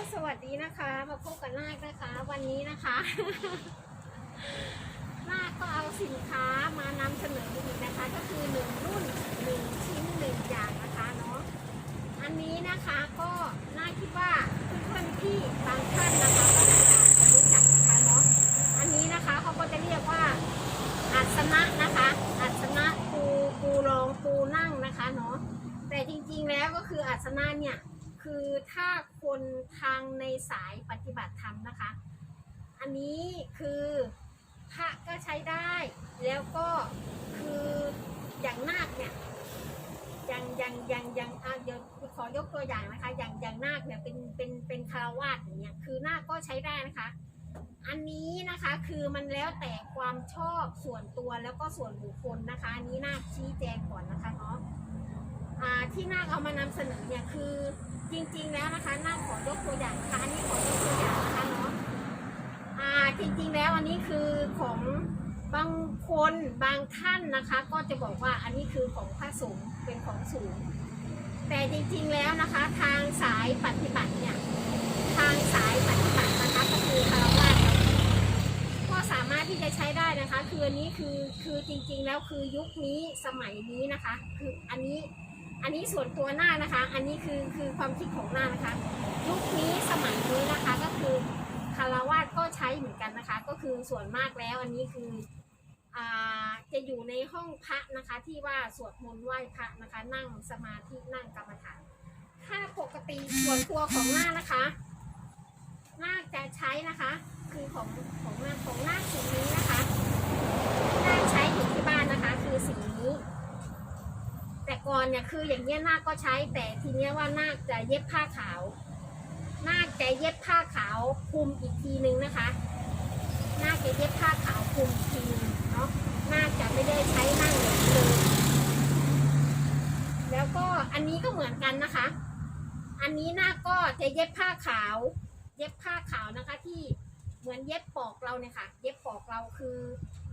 สวัสดีนะคะ มาพบกับนาคนะคะ วันนี้นะคะ นาคก็เอาสินค้ามานำเสนออีกนะคะ ก็คือหนึ่งรุ่นหนึ่งชิ้นหนึ่งอย่างนะคะเนาะอันนี้นะคะก็น่าคิดว่าเพื่อนๆที่บางท่านนะคะก็อาจจะรู้จักนะคะเนาะอันนี้นะคะเขาก็จะเรียกว่าอัศนะนะคะอัศนะปูปูรองปูนั่งนะคะเนาะแต่จริงๆแล้วก็คืออัศนะเนี่ย คือถ้าคนทางในสายปฏิบัติธรรมนะคะ อันนี้คือพระก็ใช้ได้ แล้วก็คืออย่างนาคเนี่ย อย่างอย่างอย่างอย่างอะเดี๋ยวขอยกตัวอย่างนะคะ อย่างอย่างนาคเนี่ยเป็นเป็นเป็นคารวาสอย่างเงี้ยคือนาคก็ใช้ได้นะคะ อันนี้นะคะคือมันแล้วแต่ความชอบส่วนตัวแล้วก็ส่วนบุคคลนะคะอันนี้นาคชี้แจงก่อนนะคะเนาะอ่าที่นาคเอามานำเสนอเนี่ยคือจริงๆแล้วนะคะนาคขอยกตัวอย่างนะคะอันนี้ขอยกตัวอย่างนะคะเนาะอ่าจริงๆแล้วอันนี้คือของ บางคนบางท่านนะคะ ก็จะบอกว่าอันนี้คือของพระสงฆ์เป็นของสูง แต่จริงๆแล้วนะคะ ทางสายปฏิบัติเนี่ยทางสายปฏิบัตินะคะก็คือคารวะก็สามารถที่จะใช้ได้นะคะ คืออันนี้คือคือจริงๆแล้วคือยุคนี้สมัยนี้นะคะ คืออันนี้อันนี้ส่วนตัวหน้านะคะ อันนี้คือคือความคิดของหน้านะคะ ยุคนี้สมัยนี้นะคะก็คือคารวาสก็ใช้เหมือนกันนะคะ ก็คือส่วนมากแล้วอันนี้คือ จะอยู่ในห้องพระนะคะ ที่ว่าสวดมนต์ไหว้พระนะคะ นั่งสมาธินั่งกรรมฐาน ถ้าปกติส่วนตัวของหน้านะคะหน้าจะใช้นะคะ คือของของหน้าของหน้าสีนี้นะคะหน้าใช้อยู่ที่บ้านนะคะ คือสีนี้ แต่ก่อนเนี่ยคืออย่างเงี้ยนาคก็ใช้แต่ทีเนี้ยว่านาคจะเย็บผ้าขาวนาคจะเย็บผ้าขาวคลุมอีกทีนึงนะคะนาคจะเย็บผ้าขาวคลุมอีกทีนึง นาะนาคจะไม่ได้ใช้นั่งอย่างนี้เลยแล้วก็อันนี้ก็เหมือนกันนะคะ อันนี้นาคก็จะเย็บผ้าขาว เย็บผ้าขาวนะคะที่เหมือนเย็บปอกเราเนี่ยค่ะ เย็บปอกเราคือ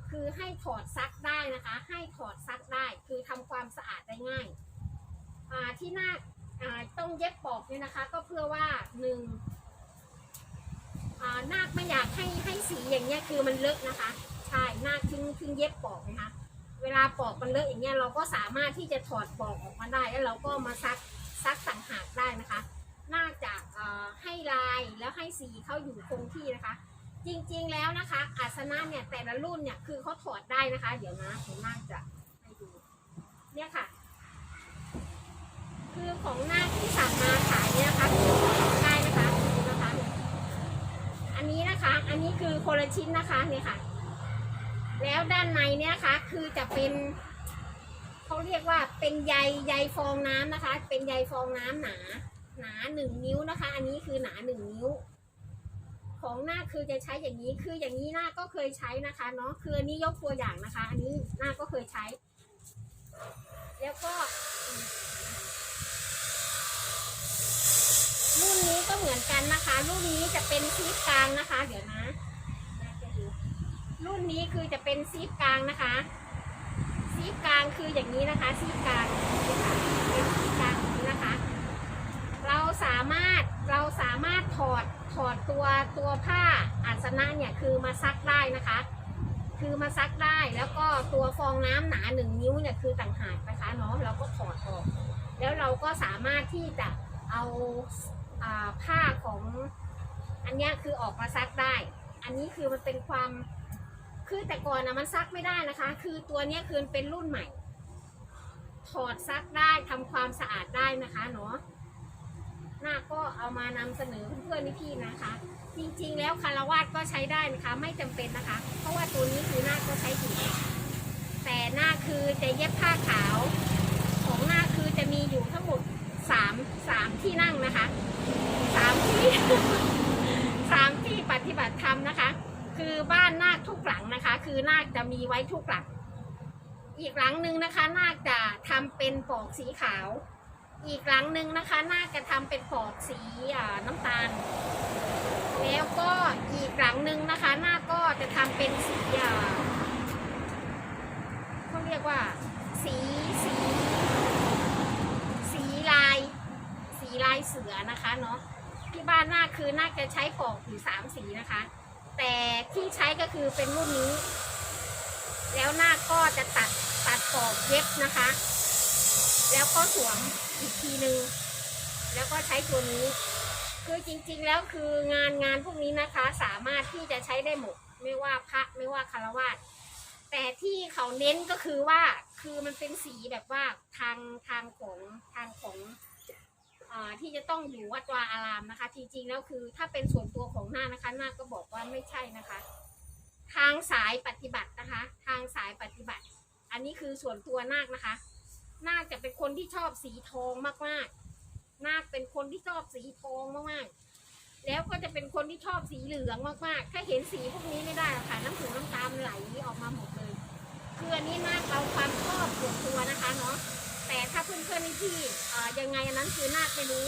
คือให้ถอดซักได้นะคะ ให้ถอดซักได้คือทำความสะอาดได้ง่ายอ่าที่นาคอ่าต้องเย็บปอกเนี่ยนะคะ ก็เพื่อว่าหนึ่งอ่านาคไม่อยากให้ให้สีอย่างเงี้ยคือมันเลอะนะคะ ใช่นาคถึงถึงเย็บปอกนะคะเวลาปอกมันเลอะอย่างเงี้ยเราก็สามารถที่จะถอดปอกออกมาได้ แล้วเราก็มาซักซักต่างหากได้นะคะน่าจะให้ลายแล้วให้สีเขาอยู่คงที่นะคะ จริงๆแล้วนะคะ อาสนะเนี่ยแต่ละรุ่นเนี่ยคือเขาถอดได้นะคะ เดี๋ยวนะผมน่าจะให้ดูเนี่ยค่ะ คือของหน้าที่สั่งมาขายเนี่ยนะคะคือถอดได้นะคะนะคะ อันนี้นะคะอันนี้คือคนละชิ้นนะคะเนี่ยค่ะ แล้วด้านในเนี่ยค่ะคือจะเป็นเขาเรียกว่าเป็นใยใยฟองน้ำนะคะ เป็นใยฟองน้ำหนา หนาหนึ่งนิ้วนะคะ อันนี้คือหนาหนึ่งนิ้ว ของหน้าคือจะใช้อย่างนี้คืออย่างนี้หน้าก็เคยใช้นะคะเนาะคืออันนี้ยกตัวอย่างนะคะ อันนี้หน้าก็เคยใช้ แล้วก็รุ่นนี้ก็เหมือนกันนะคะ รุ่นนี้จะเป็นซีฟกลางนะคะ เดี๋ยวนะ รุ่นนี้คือจะเป็นซีฟกลางนะคะ ซีฟกลางคืออย่างนี้นะคะ ซีฟกลางนี่ค่ะเป็นซีฟกลางอย่างนี้นะคะ เราสามารถเราสามารถถอดถอดตัวตัวผ้าอาสนะเนี่ยคือมาซักได้นะคะ คือมาซักได้แล้วก็ตัวฟองน้ำหนาหนึ่งนิ้วเนี่ยคือต่างหากนะคะเนาะเราก็ถอดออก แล้วเราก็สามารถที่จะเอาอาผ้าของอันนี้คือออกมาซักได้ อันนี้คือมันเป็นความ คือแต่ก่อนนะมันซักไม่ได้นะคะ คือตัวเนี้ยคือเป็นรุ่นใหม่ ถอดซักได้ทำความสะอาดได้นะคะเนาะหน้าก็เอามานำเสนอเพื่อนๆพี่ๆนะคะ จริงๆแล้วคารวาสก็ใช้ได้นะคะ ไม่จำเป็นนะคะ เพราะว่าตัวนี้คือหน้าก็ใช้อยู่แต่หน้าคือจะเย็บผ้าขาว ของหน้าคือจะมีอยู่ทั้งหมดสามสามที่นั่งนะคะสามที่สามที่ปฏิบัติธรรมนะคะ คือบ้านนาคทุกหลังนะคะ คือนาคจะมีไว้ทุกหลังอีกหลังหนึ่งนะคะ นาคจะทำเป็นปอกสีขาว อีกหลังหนึ่งนะคะน่าจะทำเป็นปอกสีน้ำตาล แล้วก็อีกหลังหนึ่งนะคะน้าก็จะทำเป็นสีเขาเรียกว่า สีสีสีลาย สีลายเสือนะคะเนาะที่บ้านนาคคือนาคจะใช้ปอกอยู่สามสีนะคะ แต่ที่ใช้ก็คือเป็นรุ่นนี้ แล้วหน้าก็จะตัดตัดปอกเย็บนะคะ แล้วก็สวมอีกทีนึง แล้วก็ใช้ตัวนี้ คือจริงๆแล้วคืองานงานพวกนี้นะคะ สามารถที่จะใช้ได้หมด ไม่ว่าพระไม่ว่าคารวาสแต่ที่เขาเน้นก็คือว่าคือมันเป็นสีแบบว่าทางทางของทางของ ที่จะต้องอยู่วัดวาอารามนะคะ จริงๆแล้วคือถ้าเป็นส่วนตัวของหน้าคนะคะหน้าคก็บอกว่าไม่ใช่นะคะ ทางสายปฏิบัตินะคะ ทางสายปฏิบัติ อันนี้คือส่วนตัวนาคนะคะ นาคจะเป็นคนที่ชอบสีทองมากๆ นาคเป็นคนที่ชอบสีทองมากๆ แล้วก็จะเป็นคนที่ชอบสีเหลืองมากๆ ถ้าเห็นสีพวกนี้ไม่ได้ค่ะ น้ำหูน้ำตาลไหลออกมาหมดเลย คืออันนี้นาคเราความชอบส่วนตัวนะคะเนาะ แต่ถ้าเพื่อนๆที่เอ่ยังไงอันนั้นคือนาคไม่รู้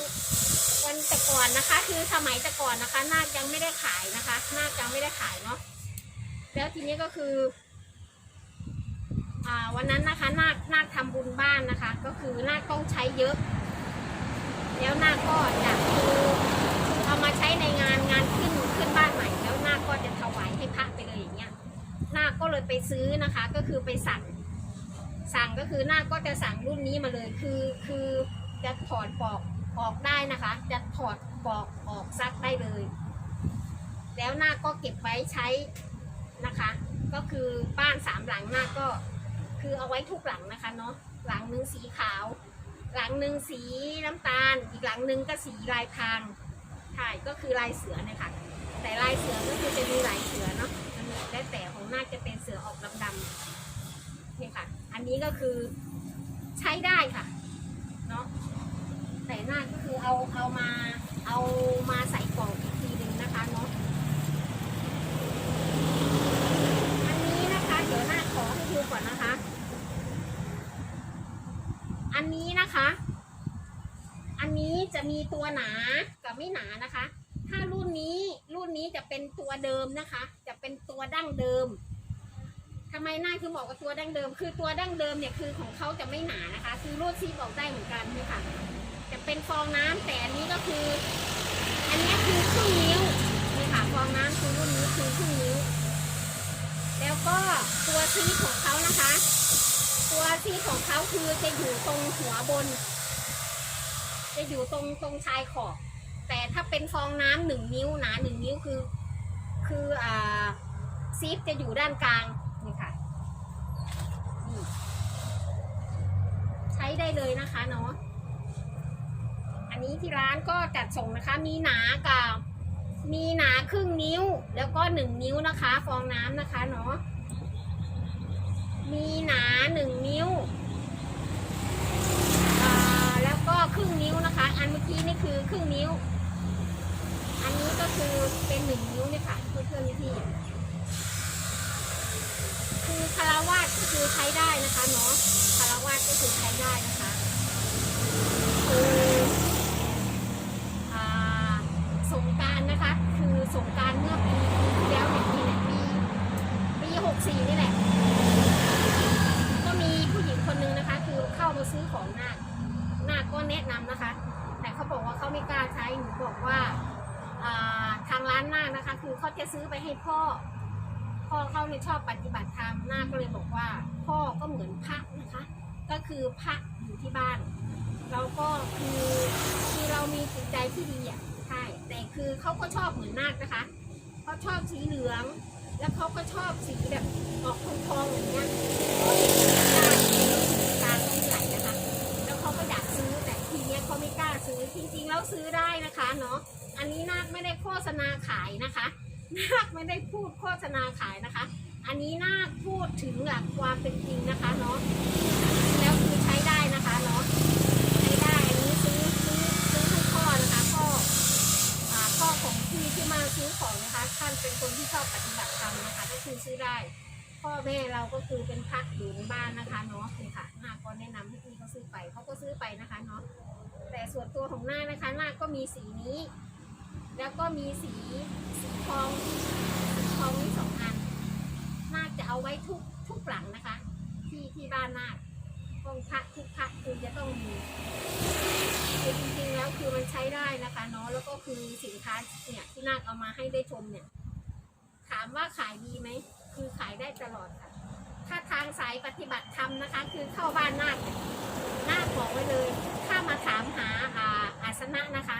วันแต่ก่อนนะคะ คือสมัยแต่ก่อนนะคะ นาคยังไม่ได้ขายนะคะ นาคยังไม่ได้ขายเนาะแล้วทีนี้ก็คืออวันนั้นนะคะนาคนาคทำบุญบ้านนะคะ ก็คือนาคต้องใช้เยอะ แล้วนาคก็จะคือเอามาใช้ในงานงานขึ้นขึ้นบ้านใหม่ แล้วนาคก็จะถวายให้พระไปเลยอย่างเงี้ยนาคก็เลยไปซื้อนะคะ ก็คือไปสั่ง สั่งก็คือหน้าก็จะสั่งรุ่นนี้มาเลยคือคือจะถอดปอกออกได้นะคะ จะถอดปอกออกซักได้เลย แล้วหน้าก็เก็บไว้ใช้นะคะ ก็คือบ้านสามหลังหน้าก็คือเอาไว้ทุกหลังนะคะเนาะหลังหนึ่งสีขาว หลังหนึ่งสีน้ำตาล อีกหลังหนึ่งก็สีลายพางใช่ก็คือลายเสือเนี่ยค่ะแต่ลายเสือก็คือจะมีหลายเสือเนาะแล้วแต่ของหน้าจะเป็นเสือออกดำๆ อันนี้ก็คือใช้ได้ค่ะเนาะแต่หน้าก็คือเอาเอามาเอามาใส่กล่องอีกทีหนึ่งนะคะเนาะอันนี้นะคะเดี๋ยวหน้าขอให้ดูก่อนนะคะ อันนี้นะคะ อันนี้จะมีตัวหนากับไม่หนานะคะ ถ้ารุ่นนี้รุ่นนี้จะเป็นตัวเดิมนะคะ จะเป็นตัวดั้งเดิม ไมหน้าคือบอกว่าตัวดั้งเดิม คือตัวดั้งเดิมเนี่ยคือของเขาจะไม่หนานะคะ คือรูดซีบอกได้เหมือนกันนี่ค่ะ จะเป็นฟองน้ำแต่อันนี้ก็คือ อันนี้คือครึ่งนิ้วนี่ค่ะฟองน้ำคือรุ่นนี้คือครึ่งนิ้ว แล้วก็ตัวซีของเขานะคะ ตัวซีของเขาคือจะอยู่ตรงหัวบน จะอยู่ตรงตรงชายขอบ แต่ถ้าเป็นฟองน้ำหนึ่งนิ้วหนาหนึ่งนิ้วคือ คืออ่าซีฟจะอยู่ด้านกลาง ใช้ได้เลยนะคะเนาะอันนี้ที่ร้านก็จัดส่งนะคะ มีหนากับมีหนาครึ่งนิ้ว แล้วก็หนึ่งนิ้วนะคะ ฟองน้ำนะคะเนาะมีหนาหนึ่งนิ้วแล้วก็ครึ่งนิ้วนะคะ อันเมื่อกี้นี่คือครึ่งนิ้ว อันนี้ก็คือเป็นหนึ่งนิ้วเนี่ยค่ะเพื่อนๆพี่คือคาราวาสก็ คือใช้ได้นะคะเนาะคาราวาสก็คือใช้ได้นะคะคือสงการนะคะ คือสงการเมื่อปีที่แล้วเนี่ยปีไหนปีปีหกสี่นี่แหละ ก็มีผู้หญิงคนนึงนะคะ คือเข้ามาซื้อของนาคนาคก็แนะนำนะคะ แต่เขาบอกว่าเขาไม่กล้าใช้หนูบอกว่าอ่าทางร้านนาคนะคะ คือเขาจะซื้อไปให้พ่อ พ่อเขาเนี่ยชอบปฏิบัติธรรมนาคก็เลยบอกว่า พ่อก็เหมือนพระนะคะ ก็คือพระอยู่ที่บ้าน เราก็คือคือเรามีจิตใจที่ดีอะใช่แต่คือเขาก็ชอบเหมือนนาคนะคะเขาชอบสีเหลือง แล้วเขาก็ชอบสีแบบออกทองๆอย่างเงี้ยตาต้องไหลนะคะ แล้วเขาก็อยากซื้อแต่ทีเนี้ยเขาไม่กล้าซื้อจริงๆแล้วซื้อได้นะคะเนาะอันนี้นาคไม่ได้โฆษณาขายนะคะ นาคไม่ได้พูดโฆษณาขายนะคะ อันนี้นาคพูดถึงหลักความเป็นจริงนะคะเนาะแล้วคือใช้ได้นะคะเนาะใช้ได้อันนี้ซื้อซื้อซื้อให้พ่อนะคะพ่อพ่อของพี่ที่มาซื้อของนะคะท่านเป็นคนที่ชอบปฏิบัติธรรมนะคะก็คือซื้อได้ พ่อแม่เราก็คือเป็นพระอยู่ในบ้านนะคะเนาะค่ะนาคก็แนะนำให้พี่เขาซื้อไปเขาก็ซื้อไปนะคะเนาะแต่ส่วนตัวของนาคนะคะนาคก็มีสีนี้ แล้วก็มีสีสีทองสีทองนี่สองอันนาคจะเอาไว้ทุกทุกหลังนะคะ ที่ที่บ้านนาคห้องพระทุกพระคือจะต้องมีคือจริงๆแล้วคือมันใช้ได้นะคะเนาะแล้วก็คือสินค้าเนี่ยที่นาคเอามาให้ได้ชมเนี่ย ถามว่าขายดีไหมคือขายได้ตลอดค่ะ ถ้าทางสายปฏิบัติธรรมนะคะ คือเข้าบ้านนาคนาคบอกไว้เลย ถ้ามาถามหาอาอาสนะนะคะ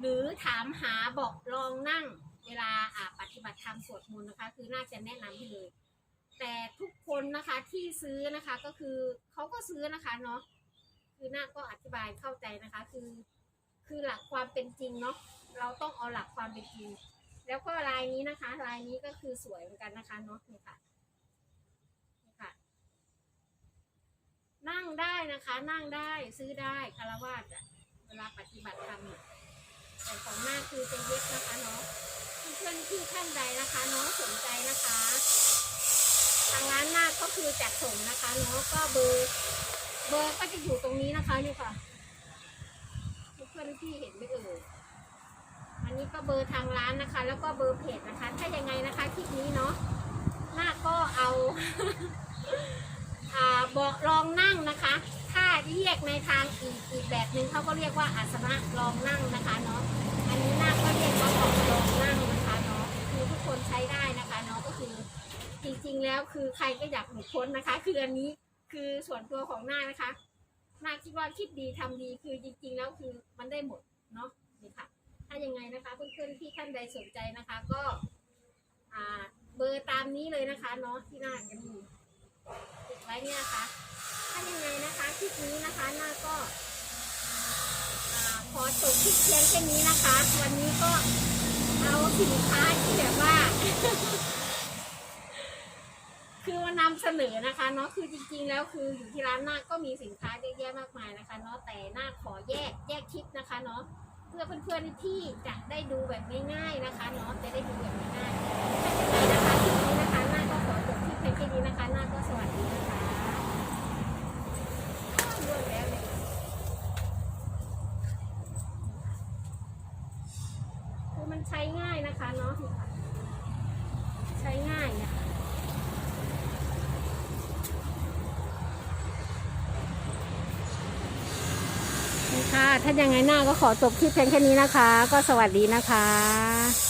หรือถามหาบอกลองนั่งเวลาอ่าปฏิบัติธรรมสวดมนต์นะคะ คือน่าจะแนะนำให้เลย แต่ทุกคนนะคะที่ซื้อนะคะก็คือเขาก็ซื้อนะคะเนาะคือน่าก็อธิบายเข้าใจนะคะคือคือหลักความเป็นจริงเนาะเราต้องเอาหลักความเป็นจริง แล้วก็ลายนี้นะคะลายนี้ก็คือสวยเหมือนกันนะคะเนาะนี่ค่ะนี่ค่ะ นั่งได้นะคะ นั่งได้ซื้อได้คารวาสอะเวลาปฏิบัติธรรมอะ แต่ของหน้าคือจะเย็บนะคะเนาะเพื่อนๆที่ท่านใดนะคะเนาะสนใจนะคะ ทางร้านหน้าก็คือจัดส่งนะคะเนาะก็เบอร์เบอร์ก็จะอยู่ตรงนี้นะคะนี่ค่ะเพื่อนๆที่เห็นไม่เอ่ยอันนี้ก็เบอร์ทางร้านนะคะ แล้วก็เบอร์เพจนะคะ ถ้ายังไงนะคะคลิปนี้เนาะหน้าก็เอา อ่าเบาะรองนั่งนะคะ เรียกในทางอีกอีกแบบหนึ่งเขาก็เรียกว่าอาสนะรองนั่งนะคะเนาะอันนี้น้าก็เรียกว่าเบาะรองนั่งนะคะเนาะคือทุกคนใช้ได้นะคะเนาะก็คือ จริงๆแล้วคือใครก็อยากหลุดพ้นนะคะ คืออันนี้คือส่วนตัวของหน้านะคะหน้าคิดว่าคิดดีทำดีคือจริงๆ แล้วคือมันได้หมดเนาะนี่ค่ะ ถ้ายังไงนะคะเพื่อนๆที่ท่านใดสนใจนะคะ ก็อ่าเบอร์ตามนี้เลยนะคะเนาะที่หน้าจะมี ติดไว้เนี่ยนะคะ ถ้ายังไงนะคะคลิปนี้นะคะหน้าก็อ่าขอจบคลิปเพียงแค่นี้นะคะ วันนี้ก็เอาสินค้าที่แบบว่า คือมานำเสนอนะคะเนาะคือจริงๆแล้วคืออยู่ที่ร้านน้าก็มีสินค้าเยอะแยะมากมายนะคะเนาะแต่น้าขอแยกแยกคลิปนะคะเนาะเพื่อเพื่อนๆที่จะได้ดูแบบง่ายๆนะคะเนาะจะได้ดูแบบง่ายๆถ้าย่างไรนะคะคลิปนี้นะคะ พียงแค่นี้นะคะน้าก็สวัสดีนะคะอ้าวรวดแล้วเลยคือมันใช้ง่ายนะคะเนาะนี่ค่ะใช้ง่ายนะคะค่ะ ถ้ายังไงหน้าก็ขอจบคลิปเพียงแค่นี้นะคะ ก็สวัสดีนะคะ